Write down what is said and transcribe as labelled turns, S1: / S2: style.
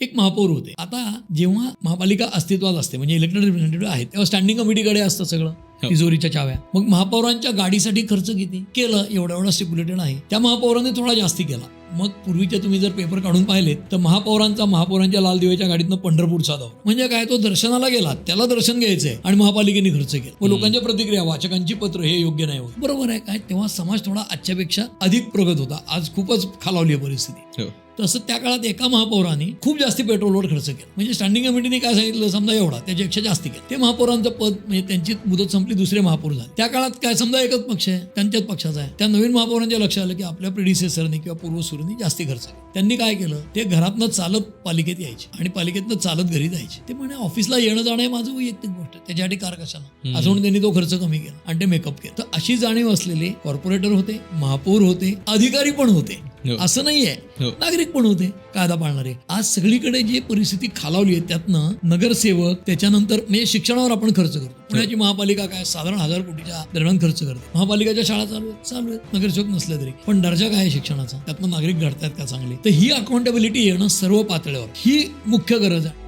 S1: एक महापौर होते. आता जेव्हा महापालिका अस्तित्वात असते म्हणजे इलेक्टेड रिप्रेझेंटेटिव्ह आहेत तेव्हा स्टँडिंग कमिटीकडे असतं सगळं
S2: हो.
S1: तिजोरीच्या चाव्या. मग महापौरांच्या गाडीसाठी खर्च किती? केलं एवढा एवढा स्टिप्युलेटेड आहे. त्या महापौरांनी थोडा जास्ती केला. मग पूर्वीचे तुम्ही जर पेपर काढून पाहिलेत तर महापौरांचा महापौरांच्या लाल दिव्याच्या गाडीतनं पंढरपूरचा दौरा. म्हणजे काय तो दर्शनाला गेला त्याला दर्शन घ्यायचंय आणि महापालिकेने खर्च केला. मग लोकांच्या प्रतिक्रिया वाचकांची पत्र हे योग्य नाही होत. बरोबर आहे काय? तेव्हा समाज थोडा आजच्यापेक्षा अधिक प्रगत होता. आज खूपच खालावली आहे परिस्थिती.
S2: हो.
S1: तसं त्या काळात एका महापौराने खूप जास्ती पेट्रोलवर खर्च केला. म्हणजे स्टँडिंग कमिटीने काय सांगितलं? समजा एवढा त्याच्यापेक्षा जास्ती केलं. ते महापौरांचं पद म्हणजे त्यांची मुदत संपली दुसरे महापौर झाले. त्या काळात काय? समजा एकच पक्ष आहे त्यांच्याच पक्षाचा आहे. त्या नवीन महापौरांच्या लक्षात आलं की आपल्या प्रिडिसेसरने किंवा पूर्वसुरीने जास्ती खर्च केला. त्यांनी काय केलं? ते घरातनं चालत पालिकेत यायचे आणि पालिकेतनं चालत घरी जायचे. ते म्हणे ऑफिसला येणं जाणं हे माझं वैयक्तिक गोष्ट. त्याच्यासाठी कार कशाला? असं म्हणून त्यांनी तो खर्च कमी केला आणि ते मेकअप केलं. तर अशी जाणीव असलेले कॉर्पोरेटर होते महापौर होते अधिकारी पण होते. असं नाहीये.
S2: हो.
S1: नागरिक पण होते कायदा पाळणारे. आज सगळीकडे जी परिस्थिती खालावली आहे त्यातनं नगरसेवक त्याच्यानंतर म्हणजे शिक्षणावर आपण खर्च करतो. पुण्याची महापालिका काय साधारण हजार कोटीच्या दरम्यान खर्च करते. महापालिकाच्या शाळा चालू आहेत. चालू आहेत. नगरसेवक नसले तरी. पण दर्जा काय आहे शिक्षणाचा? त्यातनं नागरिक घडतायत का चांगले? तर ही अकाउंटेबिलिटी येणं सर्व पातळीवर. ही मुख्य गरज आहे.